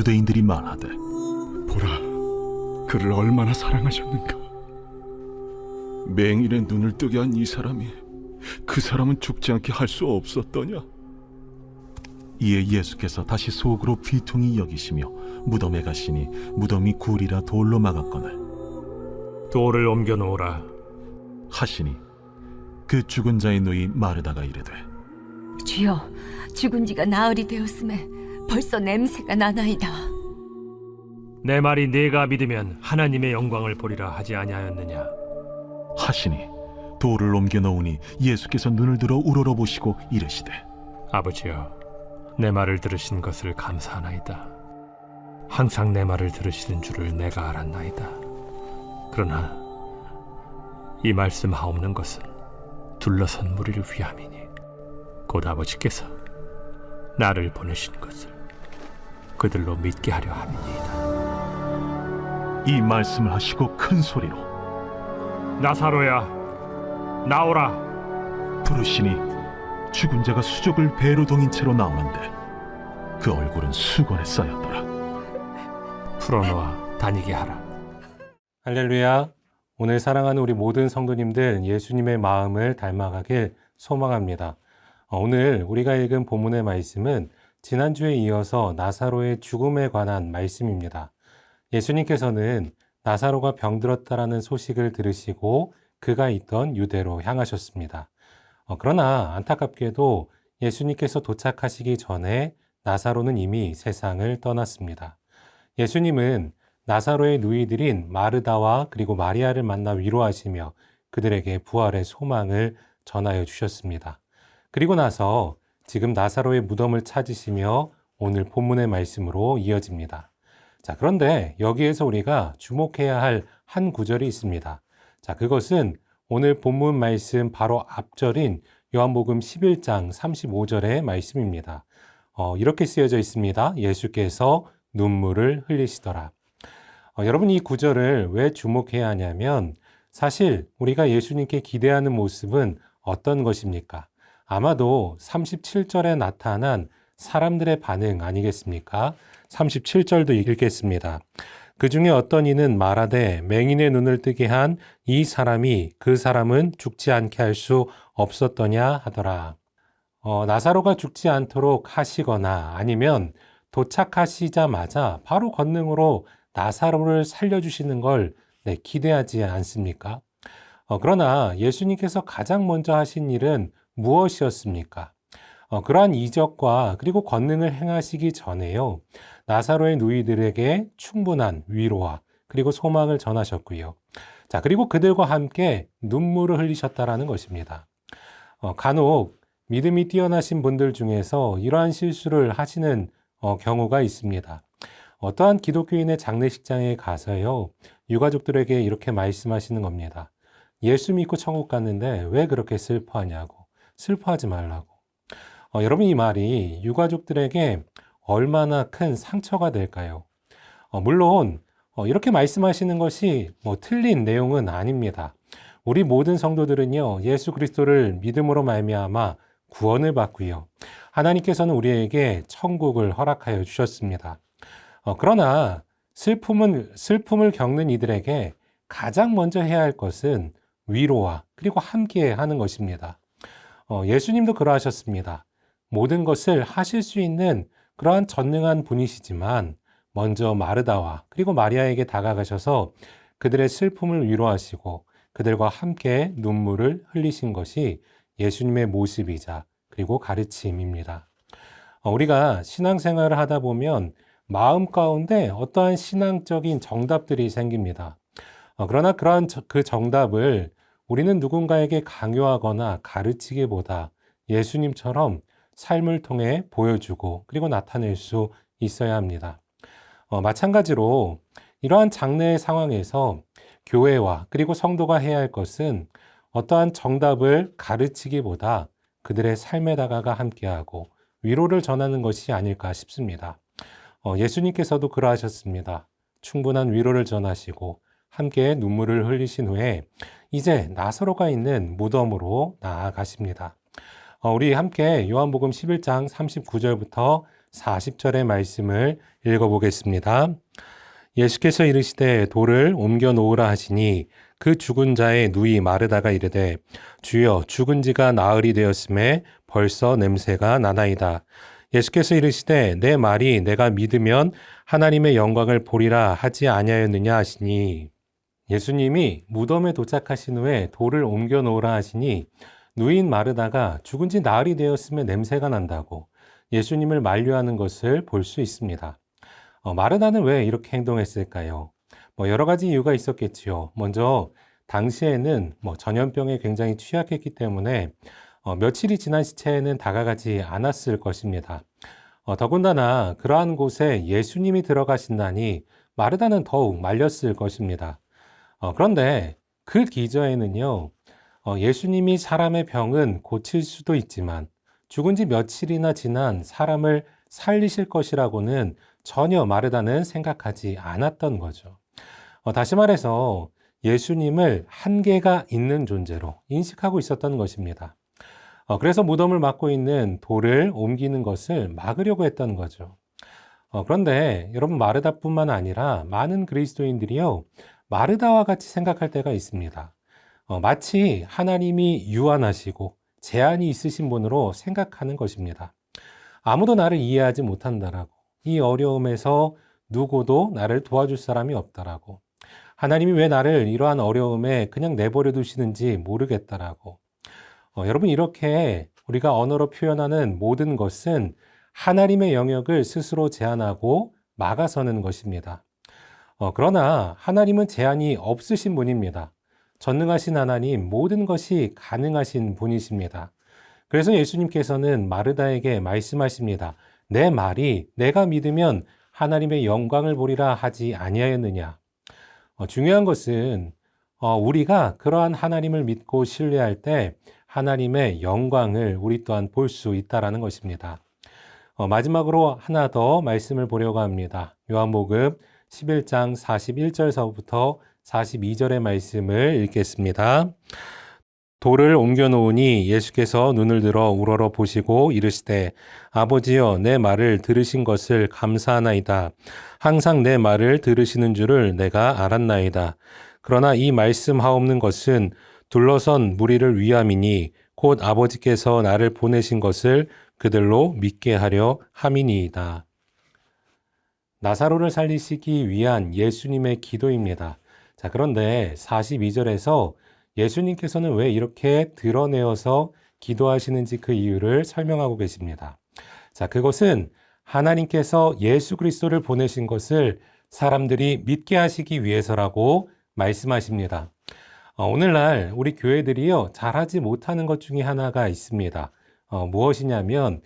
유대인들이 말하되 보라, 그를 얼마나 사랑하셨는가. 맹인의 눈을 뜨게 한 이 사람이 그 사람은 죽지 않게 할 수 없었더냐? 이에 예수께서 다시 속으로 비통히 여기시며 무덤에 가시니 무덤이 굴이라 돌로 막았거늘 돌을 옮겨 놓으라. 하시니 그 죽은 자의 누이 마르다가 이르되 주여, 죽은 지가 나흘이 되었음에 벌써 냄새가 나나이다. 내 말이 네가 믿으면 하나님의 영광을 보리라 하지 아니하였느냐? 하시니 돌을 옮겨 놓으니 예수께서 눈을 들어 우러러 보시고 이르시되 아버지여, 내 말을 들으신 것을 감사하나이다. 항상 내 말을 들으시는 줄을 내가 알았나이다. 그러나 이 말씀 하옵는 것은 둘러선 무리를 위함이니 곧 아버지께서 나를 보내신 것을 그들로 믿게 하려 함이니이다. 이 말씀을 하시고 큰 소리로 나사로야, 나오라. 부르시니 죽은 자가 수족을 배로 동인 채로 나오는데 그 얼굴은 수건에 쌓였더라 풀어놓아 다니게 하라. 할렐루야. 오늘 사랑하는 우리 모든 성도님들 예수님의 마음을 닮아가길 소망합니다. 어, 오늘 우리가 읽은 본문의 말씀은 지난주에 이어서 나사로의 죽음에 관한 말씀입니다. 예수님께서는 나사로가 병들었다라는 소식을 들으시고 그가 있던 유대로 향하셨습니다. 어, 그러나 안타깝게도 예수님께서 도착하시기 전에 나사로는 이미 세상을 떠났습니다. 예수님은 나사로의 누이들인 마르다와 그리고 마리아를 만나 위로하시며 그들에게 부활의 소망을 전하여 주셨습니다. 그리고 나서 지금 나사로의 무덤을 찾으시며 오늘 본문의 말씀으로 이어집니다. 자, 그런데 여기에서 우리가 주목해야 할 한 구절이 있습니다. 자, 그것은 오늘 본문 말씀 바로 앞절인 요한복음 11장 35절의 말씀입니다. 어, 이렇게 쓰여져 있습니다. 예수께서 눈물을 흘리시더라. 어, 여러분 이 구절을 왜 주목해야 하냐면 사실 우리가 예수님께 기대하는 모습은 어떤 것입니까? 아마도 37절에 나타난 사람들의 반응 아니겠습니까? 37절도 읽겠습니다. 그 중에 어떤 이는 말하되 맹인의 눈을 뜨게 한 이 사람이 그 사람은 죽지 않게 할 수 없었더냐 하더라. 어, 나사로가 죽지 않도록 하시거나 아니면 도착하시자마자 바로 권능으로 나사로를 살려주시는 걸 네, 기대하지 않습니까? 어, 그러나 예수님께서 가장 먼저 하신 일은 무엇이었습니까? 어, 그러한 이적과 그리고 권능을 행하시기 전에요. 나사로의 누이들에게 충분한 위로와 그리고 소망을 전하셨고요. 자, 그리고 그들과 함께 눈물을 흘리셨다라는 것입니다. 어, 간혹 믿음이 뛰어나신 분들 중에서 이러한 실수를 하시는 어, 경우가 있습니다. 어떠한 기독교인의 장례식장에 가서요, 유가족들에게 이렇게 말씀하시는 겁니다. 예수 믿고 천국 갔는데 왜 그렇게 슬퍼하냐고. 슬퍼하지 말라고. 어, 여러분, 이 말이 유가족들에게 얼마나 큰 상처가 될까요? 어, 물론, 어, 이렇게 말씀하시는 것이 뭐 틀린 내용은 아닙니다. 우리 모든 성도들은요, 예수 그리스도를 믿음으로 말미암아 구원을 받고요. 하나님께서는 우리에게 천국을 허락하여 주셨습니다. 어, 그러나 슬픔은, 슬픔을 겪는 이들에게 가장 먼저 해야 할 것은 위로와 그리고 함께 하는 것입니다. 어, 예수님도 그러하셨습니다. 모든 것을 하실 수 있는 그러한 전능한 분이시지만 먼저 마르다와 그리고 마리아에게 다가가셔서 그들의 슬픔을 위로하시고 그들과 함께 눈물을 흘리신 것이 예수님의 모습이자 그리고 가르침입니다. 어, 우리가 신앙생활을 하다 보면 마음 가운데 어떠한 신앙적인 정답들이 생깁니다. 어, 그러나 그러한 저- 그 정답을 우리는 누군가에게 강요하거나 가르치기보다 예수님처럼 삶을 통해 보여주고 그리고 나타낼 수 있어야 합니다. 어, 마찬가지로 이러한 장래의 상황에서 교회와 그리고 성도가 해야 할 것은 어떠한 정답을 가르치기보다 그들의 삶에 다가가 함께하고 위로를 전하는 것이 아닐까 싶습니다. 어, 예수님께서도 그러하셨습니다. 충분한 위로를 전하시고 함께 눈물을 흘리신 후에 이제 나사로가 있는 무덤으로 나아가십니다. 어, 우리 함께 요한복음 11장 39절부터 40절의 말씀을 읽어보겠습니다. 예수께서 이르시되 돌을 옮겨 놓으라 하시니 그 죽은 자의 누이 마르다가 이르되 주여 죽은 지가 나흘이 되었음에 벌써 냄새가 나나이다. 예수께서 이르시되 내 말이 내가 믿으면 하나님의 영광을 보리라 하지 아니하였느냐 하시니 예수님이 무덤에 도착하신 후에 돌을 옮겨 놓으라 하시니 누인 마르다가 죽은 지 나흘이 되었음에 냄새가 난다고 예수님을 만류하는 것을 볼 수 있습니다. 어, 마르다는 왜 이렇게 행동했을까요? 뭐 여러 가지 이유가 있었겠지요. 먼저 당시에는 뭐 전염병에 굉장히 취약했기 때문에 어, 며칠이 지난 시체에는 다가가지 않았을 것입니다. 어, 더군다나 그러한 곳에 예수님이 들어가신다니 마르다는 더욱 말렸을 것입니다. 어, 그런데 그 기저에는요, 어, 예수님이 사람의 병은 고칠 수도 있지만 죽은 지 며칠이나 지난 사람을 살리실 것이라고는 전혀 마르다는 생각하지 않았던 거죠. 어, 다시 말해서 예수님을 한계가 있는 존재로 인식하고 있었던 것입니다. 어, 그래서 무덤을 막고 있는 돌을 옮기는 것을 막으려고 했던 거죠. 어, 그런데 여러분 마르다뿐만 아니라 많은 그리스도인들이요 마르다와 같이 생각할 때가 있습니다. 어, 마치 하나님이 유한하시고 제한이 있으신 분으로 생각하는 것입니다. 아무도 나를 이해하지 못한다라고 이 어려움에서 누구도 나를 도와줄 사람이 없다라고 하나님이 왜 나를 이러한 어려움에 그냥 내버려 두시는지 모르겠다라고 어, 여러분 이렇게 우리가 언어로 표현하는 모든 것은 하나님의 영역을 스스로 제한하고 막아서는 것입니다. 어, 그러나 하나님은 제한이 없으신 분입니다. 전능하신 하나님, 모든 것이 가능하신 분이십니다. 그래서 예수님께서는 마르다에게 말씀하십니다. 내 말이 내가 믿으면 하나님의 영광을 보리라 하지 아니하였느냐. 어, 중요한 것은 어, 우리가 그러한 하나님을 믿고 신뢰할 때 하나님의 영광을 우리 또한 볼 수 있다라는 것입니다. 어, 마지막으로 하나 더 말씀을 보려고 합니다. 요한복음 11장 41절서부터 42절의 말씀을 읽겠습니다. 돌을 옮겨 놓으니 예수께서 눈을 들어 우러러 보시고 이르시되 아버지여 내 말을 들으신 것을 감사하나이다. 항상 내 말을 들으시는 줄을 내가 알았나이다. 그러나 이 말씀하옵는 것은 둘러선 무리를 위함이니 곧 아버지께서 나를 보내신 것을 그들로 믿게 하려 함이니이다. 나사로를 살리시기 위한 예수님의 기도입니다. 자, 그런데 42절에서 예수님께서는 왜 이렇게 드러내어서 기도하시는지 그 이유를 설명하고 계십니다. 자, 그것은 하나님께서 예수 그리스도를 보내신 것을 사람들이 믿게 하시기 위해서라고 말씀하십니다. 어, 오늘날 우리 교회들이요, 잘하지 못하는 것 중에 하나가 있습니다. 어, 무엇이냐면,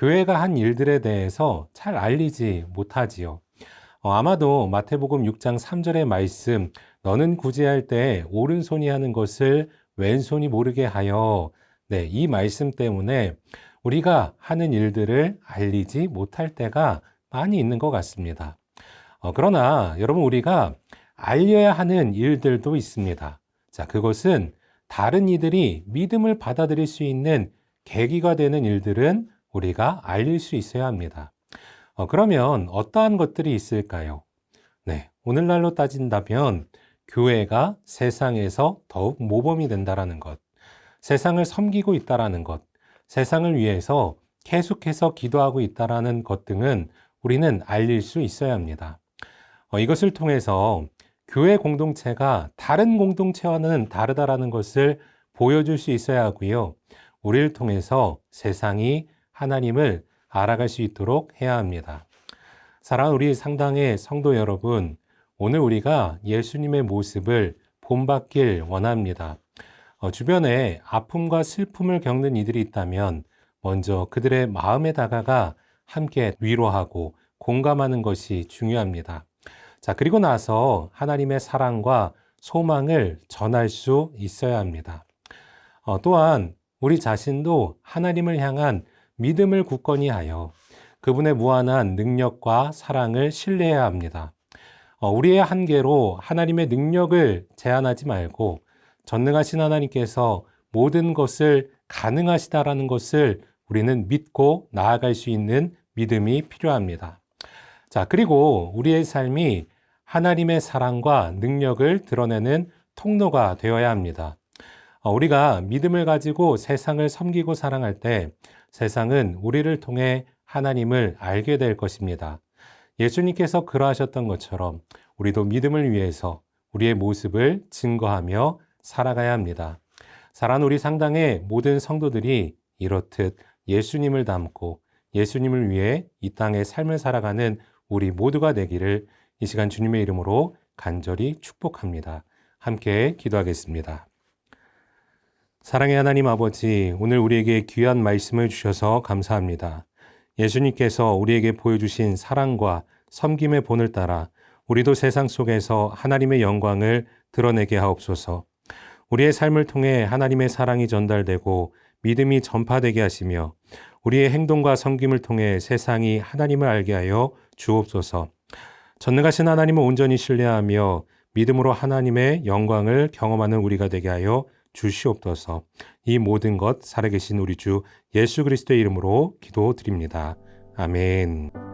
교회가 한 일들에 대해서 잘 알리지 못하지요. 어, 아마도 마태복음 6장 3절의 말씀, 너는 구제할 때 오른손이 하는 것을 왼손이 모르게 하여, 네, 이 말씀 때문에 우리가 하는 일들을 알리지 못할 때가 많이 있는 것 같습니다. 어, 그러나 여러분, 우리가 알려야 하는 일들도 있습니다. 자, 그것은 다른 이들이 믿음을 받아들일 수 있는 계기가 되는 일들은 우리가 알릴 수 있어야 합니다. 어, 그러면 어떠한 것들이 있을까요? 네, 오늘날로 따진다면 교회가 세상에서 더욱 모범이 된다라는 것, 세상을 섬기고 있다라는 것, 세상을 위해서 계속해서 기도하고 있다라는 것 등은 우리는 알릴 수 있어야 합니다. 어, 이것을 통해서 교회 공동체가 다른 공동체와는 다르다라는 것을 보여줄 수 있어야 하고요. 우리를 통해서 세상이 하나님을 알아갈 수 있도록 해야 합니다. 사랑하는 우리 상당의 성도 여러분, 오늘 우리가 예수님의 모습을 본받길 원합니다. 어, 주변에 아픔과 슬픔을 겪는 이들이 있다면 먼저 그들의 마음에 다가가 함께 위로하고 공감하는 것이 중요합니다. 자, 그리고 나서 하나님의 사랑과 소망을 전할 수 있어야 합니다. 어, 또한 우리 자신도 하나님을 향한 믿음을 굳건히 하여 그분의 무한한 능력과 사랑을 신뢰해야 합니다. 어, 우리의 한계로 하나님의 능력을 제한하지 말고 전능하신 하나님께서 모든 것을 가능하시다라는 것을 우리는 믿고 나아갈 수 있는 믿음이 필요합니다. 자, 그리고 우리의 삶이 하나님의 사랑과 능력을 드러내는 통로가 되어야 합니다. 어, 우리가 믿음을 가지고 세상을 섬기고 사랑할 때 세상은 우리를 통해 하나님을 알게 될 것입니다. 예수님께서 그러하셨던 것처럼 우리도 믿음을 위해서 우리의 모습을 증거하며 살아가야 합니다. 사랑하는 우리 상당의 모든 성도들이 이렇듯 예수님을 닮고 예수님을 위해 이 땅의 삶을 살아가는 우리 모두가 되기를 이 시간 주님의 이름으로 간절히 축복합니다. 함께 기도하겠습니다. 사랑의 하나님 아버지, 오늘 우리에게 귀한 말씀을 주셔서 감사합니다. 예수님께서 우리에게 보여주신 사랑과 섬김의 본을 따라 우리도 세상 속에서 하나님의 영광을 드러내게 하옵소서. 우리의 삶을 통해 하나님의 사랑이 전달되고 믿음이 전파되게 하시며 우리의 행동과 섬김을 통해 세상이 하나님을 알게 하여 주옵소서. 전능하신 하나님을 온전히 신뢰하며 믿음으로 하나님의 영광을 경험하는 우리가 되게 하여 주시옵소서. 이 모든 것 살아계신 우리 주 예수 그리스도의 이름으로 기도드립니다. 아멘.